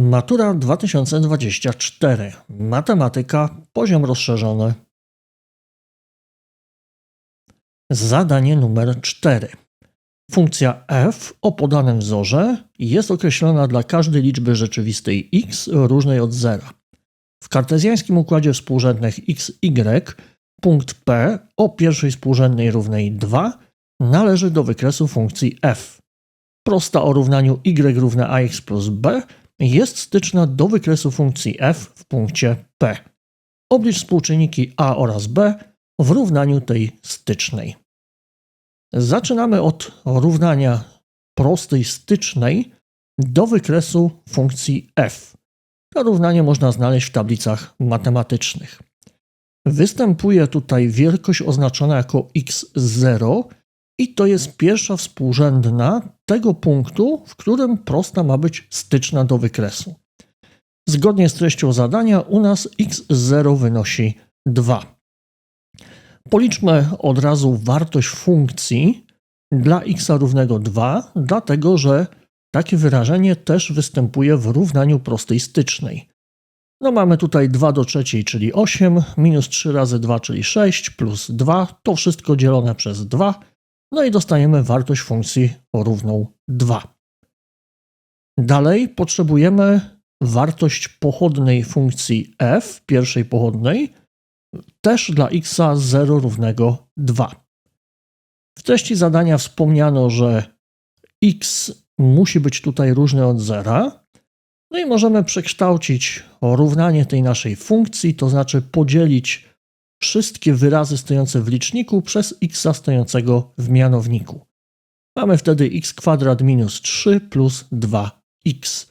Matura 2024. Matematyka, poziom rozszerzony. Zadanie numer 4. Funkcja f o podanym wzorze jest określona dla każdej liczby rzeczywistej x różnej od zera. W kartezjańskim układzie współrzędnych x, y punkt p o pierwszej współrzędnej równej 2 należy do wykresu funkcji f. Prosta o równaniu y równa ax plus b jest styczna do wykresu funkcji f w punkcie P. Oblicz współczynniki a oraz b w równaniu tej stycznej. Zaczynamy od równania prostej stycznej do wykresu funkcji f. To równanie można znaleźć w tablicach matematycznych. Występuje tutaj wielkość oznaczona jako x0 i to jest pierwsza współrzędna tego punktu, w którym prosta ma być styczna do wykresu. Zgodnie z treścią zadania u nas x0 wynosi 2. Policzmy od razu wartość funkcji dla x równego 2, dlatego że takie wyrażenie też występuje w równaniu prostej stycznej. No mamy tutaj 2 do trzeciej, czyli 8, minus 3 razy 2, czyli 6, plus 2, to wszystko dzielone przez 2, no i dostajemy wartość funkcji równą 2. Dalej potrzebujemy wartość pochodnej funkcji f, pierwszej pochodnej, też dla x 0 równego 2. W treści zadania wspomniano, że x musi być tutaj różny od zera, no i możemy przekształcić równanie tej naszej funkcji, to znaczy podzielić wszystkie wyrazy stojące w liczniku przez x stojącego w mianowniku. Mamy wtedy x kwadrat minus 3 plus 2x.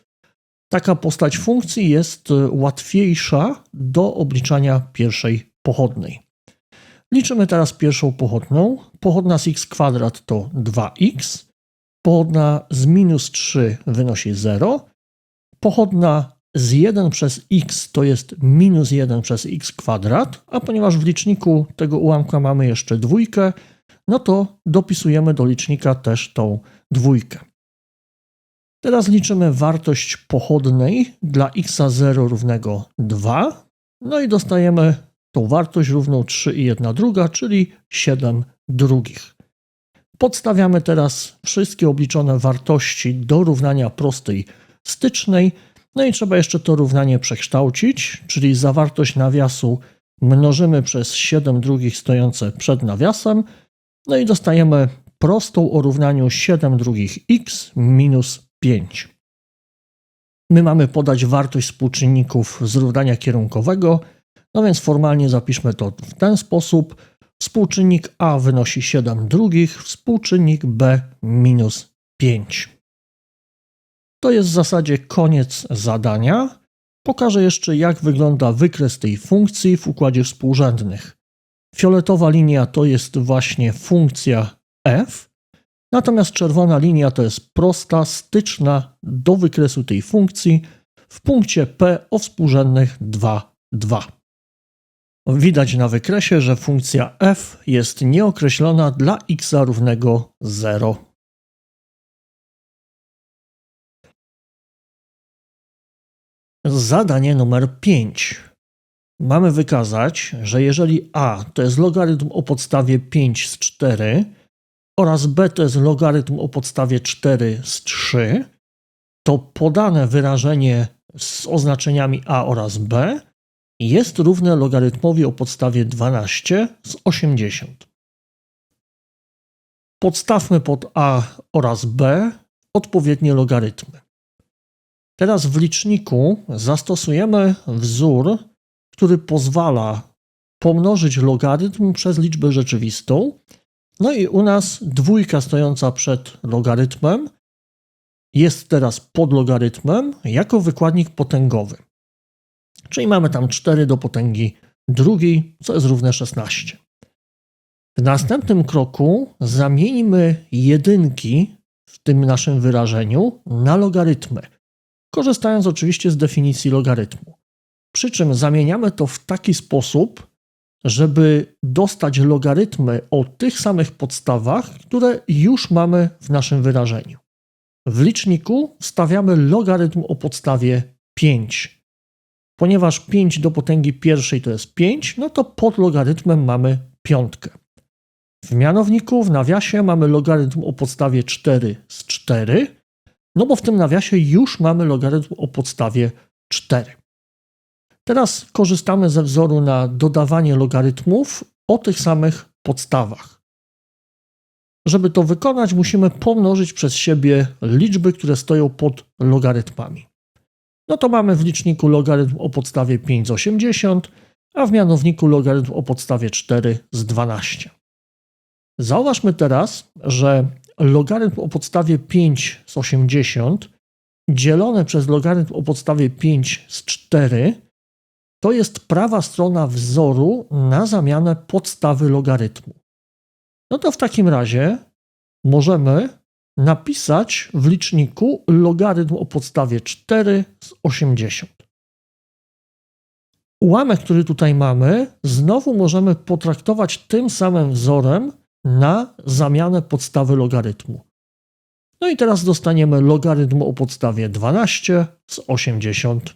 Taka postać funkcji jest łatwiejsza do obliczania pierwszej pochodnej. Liczymy teraz pierwszą pochodną. Pochodna z x kwadrat to 2x. Pochodna z minus 3 wynosi 0. Pochodna z 1 przez x to jest minus 1 przez x kwadrat, a ponieważ w liczniku tego ułamka mamy jeszcze dwójkę, no to dopisujemy do licznika też tą dwójkę. Teraz liczymy wartość pochodnej dla x0 równego 2, no i dostajemy tą wartość równą 3 i 1 druga, czyli 7 drugich. Podstawiamy teraz wszystkie obliczone wartości do równania prostej stycznej, no i trzeba jeszcze to równanie przekształcić, czyli zawartość nawiasu mnożymy przez 7 drugich stojące przed nawiasem, no i dostajemy prostą o równaniu 7 drugich x minus 5. My mamy podać wartość współczynników z równania kierunkowego, no więc formalnie zapiszmy to w ten sposób. Współczynnik a wynosi 7 drugich, współczynnik b minus 5. To jest w zasadzie koniec zadania. Pokażę jeszcze, jak wygląda wykres tej funkcji w układzie współrzędnych. Fioletowa linia to jest właśnie funkcja f, natomiast czerwona linia to jest prosta, styczna do wykresu tej funkcji w punkcie p o współrzędnych 2, 2. Widać na wykresie, że funkcja f jest nieokreślona dla x równego 0. Zadanie numer 5. Mamy wykazać, że jeżeli a to jest logarytm o podstawie 5 z 4 oraz b to jest logarytm o podstawie 4 z 3, to podane wyrażenie z oznaczeniami a oraz b jest równe logarytmowi o podstawie 12 z 80. Podstawmy pod a oraz b odpowiednie logarytmy. Teraz w liczniku zastosujemy wzór, który pozwala pomnożyć logarytm przez liczbę rzeczywistą. No i u nas dwójka stojąca przed logarytmem jest teraz pod logarytmem jako wykładnik potęgowy. Czyli mamy tam 4 do potęgi drugiej, co jest równe 16. W następnym kroku zamieńmy jedynki w tym naszym wyrażeniu na logarytmy korzystając oczywiście z definicji logarytmu. Przy czym zamieniamy to w taki sposób, żeby dostać logarytmy o tych samych podstawach, które już mamy w naszym wyrażeniu. W liczniku stawiamy logarytm o podstawie 5. Ponieważ 5 do potęgi pierwszej to jest 5, no to pod logarytmem mamy piątkę. W mianowniku, w nawiasie mamy logarytm o podstawie 4 z 4, no bo w tym nawiasie już mamy logarytm o podstawie 4. Teraz korzystamy ze wzoru na dodawanie logarytmów o tych samych podstawach. Żeby to wykonać, musimy pomnożyć przez siebie liczby, które stoją pod logarytmami. No to mamy w liczniku logarytm o podstawie 5 z 80, a w mianowniku logarytm o podstawie 4 z 12. Zauważmy teraz, że logarytm o podstawie 5 z 80 dzielone przez logarytm o podstawie 5 z 4 to jest prawa strona wzoru na zamianę podstawy logarytmu. No to w takim razie możemy napisać w liczniku logarytm o podstawie 4 z 80. Ułamek, który tutaj mamy, znowu możemy potraktować tym samym wzorem na zamianę podstawy logarytmu. No i teraz dostaniemy logarytm o podstawie 12 z 80.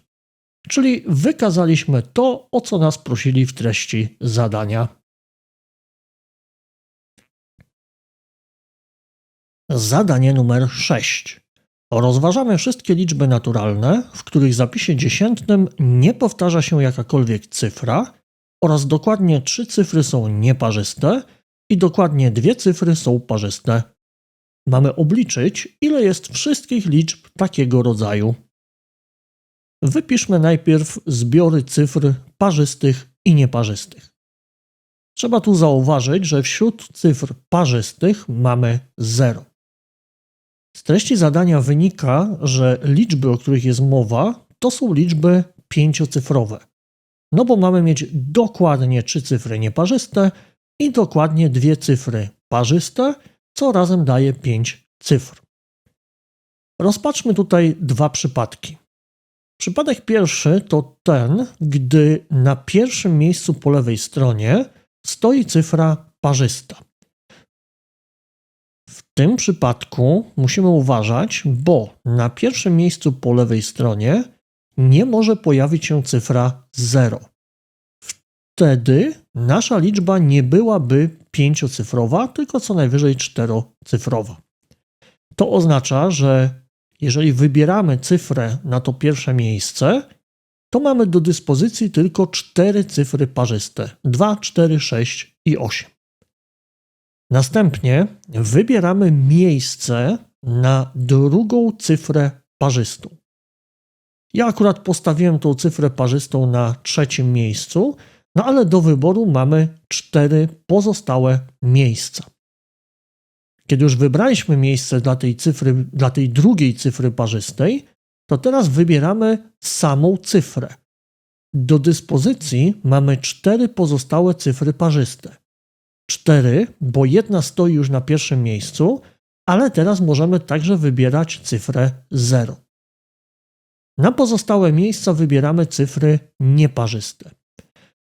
Czyli wykazaliśmy to, o co nas prosili w treści zadania. Zadanie numer 6. Rozważamy wszystkie liczby naturalne, w których zapisie dziesiętnym nie powtarza się jakakolwiek cyfra oraz dokładnie trzy cyfry są nieparzyste i dokładnie dwie cyfry są parzyste. Mamy obliczyć, ile jest wszystkich liczb takiego rodzaju. Wypiszmy najpierw zbiory cyfr parzystych i nieparzystych. Trzeba tu zauważyć, że wśród cyfr parzystych mamy 0. Z treści zadania wynika, że liczby, o których jest mowa, to są liczby pięciocyfrowe. No bo mamy mieć dokładnie trzy cyfry nieparzyste i dokładnie dwie cyfry parzyste, co razem daje pięć cyfr. Rozpatrzmy tutaj dwa przypadki. Przypadek pierwszy to ten, gdy na pierwszym miejscu po lewej stronie stoi cyfra parzysta. W tym przypadku musimy uważać, bo na pierwszym miejscu po lewej stronie nie może pojawić się cyfra 0. Wtedy nasza liczba nie byłaby pięciocyfrowa, tylko co najwyżej czterocyfrowa. To oznacza, że jeżeli wybieramy cyfrę na to pierwsze miejsce, to mamy do dyspozycji tylko cztery cyfry parzyste 2, 4, 6 i 8. Następnie wybieramy miejsce na drugą cyfrę parzystą. Ja akurat postawiłem tą cyfrę parzystą na trzecim miejscu, no ale do wyboru mamy cztery pozostałe miejsca. Kiedy już wybraliśmy miejsce dla tej cyfry, dla tej drugiej cyfry parzystej, to teraz wybieramy samą cyfrę. Do dyspozycji mamy cztery pozostałe cyfry parzyste. Cztery, bo jedna stoi już na pierwszym miejscu, ale teraz możemy także wybierać cyfrę 0. Na pozostałe miejsca wybieramy cyfry nieparzyste.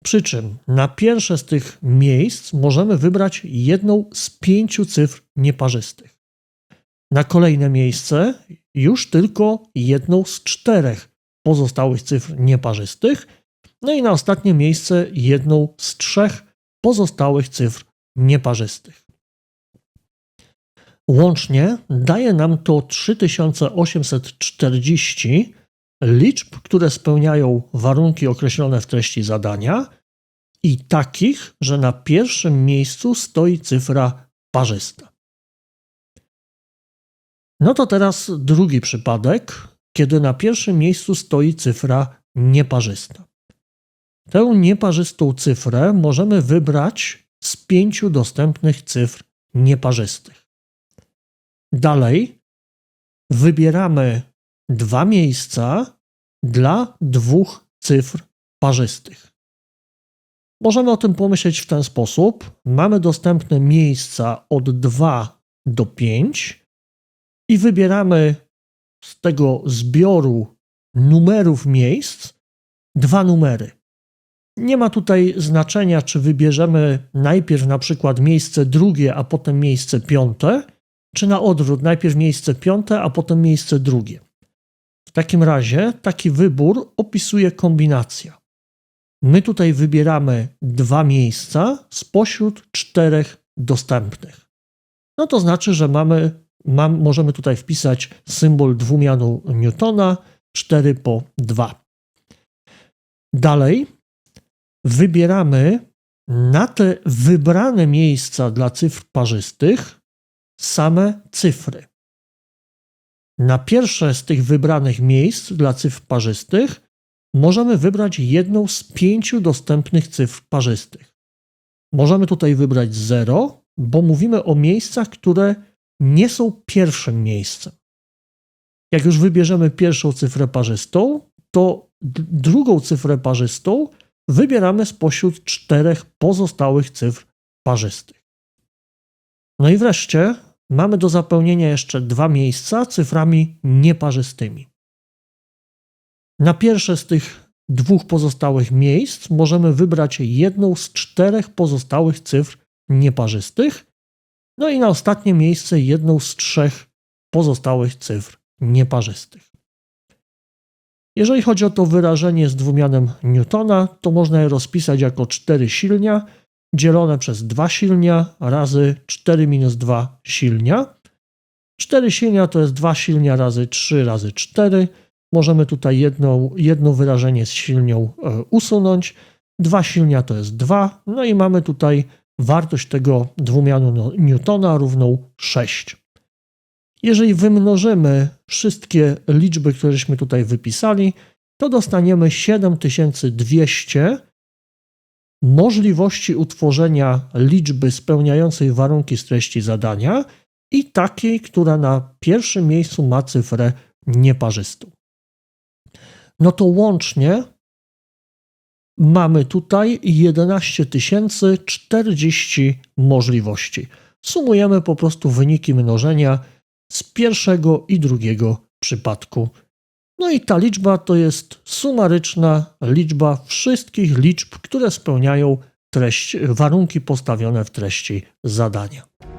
Przy czym na pierwsze z tych miejsc możemy wybrać jedną z pięciu cyfr nieparzystych. Na kolejne miejsce już tylko jedną z czterech pozostałych cyfr nieparzystych. No i na ostatnie miejsce jedną z trzech pozostałych cyfr nieparzystych. Łącznie daje nam to 3840 liczb, które spełniają warunki określone w treści zadania i takich, że na pierwszym miejscu stoi cyfra parzysta. No to teraz drugi przypadek, kiedy na pierwszym miejscu stoi cyfra nieparzysta. Tę nieparzystą cyfrę możemy wybrać z pięciu dostępnych cyfr nieparzystych. Dalej wybieramy dwa miejsca dla dwóch cyfr parzystych. Możemy o tym pomyśleć w ten sposób. Mamy dostępne miejsca od 2 do 5 i wybieramy z tego zbioru numerów miejsc dwa numery. Nie ma tutaj znaczenia, czy wybierzemy najpierw na przykład miejsce drugie, a potem miejsce piąte, czy na odwrót, najpierw miejsce piąte, a potem miejsce drugie. W takim razie taki wybór opisuje kombinacja. My tutaj wybieramy dwa miejsca spośród czterech dostępnych. No to znaczy, że mamy, mam, możemy tutaj wpisać symbol dwumianu Newtona 4 po 2. Dalej wybieramy na te wybrane miejsca dla cyfr parzystych same cyfry. Na pierwsze z tych wybranych miejsc dla cyfr parzystych możemy wybrać jedną z pięciu dostępnych cyfr parzystych. Możemy tutaj wybrać 0, bo mówimy o miejscach, które nie są pierwszym miejscem. Jak już wybierzemy pierwszą cyfrę parzystą, to drugą cyfrę parzystą wybieramy spośród czterech pozostałych cyfr parzystych. No i wreszcie mamy do zapełnienia jeszcze dwa miejsca cyframi nieparzystymi. Na pierwsze z tych dwóch pozostałych miejsc możemy wybrać jedną z czterech pozostałych cyfr nieparzystych, no i na ostatnie miejsce jedną z trzech pozostałych cyfr nieparzystych. Jeżeli chodzi o to wyrażenie z dwumianem Newtona, to można je rozpisać jako 4 silnia dzielone przez 2 silnia razy 4 minus 2 silnia. 4 silnia to jest 2 silnia razy 3 razy 4. Możemy tutaj jedno, jedno wyrażenie z silnią e, usunąć. 2 silnia to jest 2. No i mamy tutaj wartość tego dwumianu Newtona równą 6. Jeżeli wymnożymy wszystkie liczby, któreśmy tutaj wypisali, to dostaniemy 7200 możliwości utworzenia liczby spełniającej warunki z treści zadania i takiej, która na pierwszym miejscu ma cyfrę nieparzystą. No to łącznie mamy tutaj 11 040 możliwości. Sumujemy po prostu wyniki mnożenia z pierwszego i drugiego przypadku. No i ta liczba to jest sumaryczna liczba wszystkich liczb, które spełniają treść, warunki postawione w treści zadania.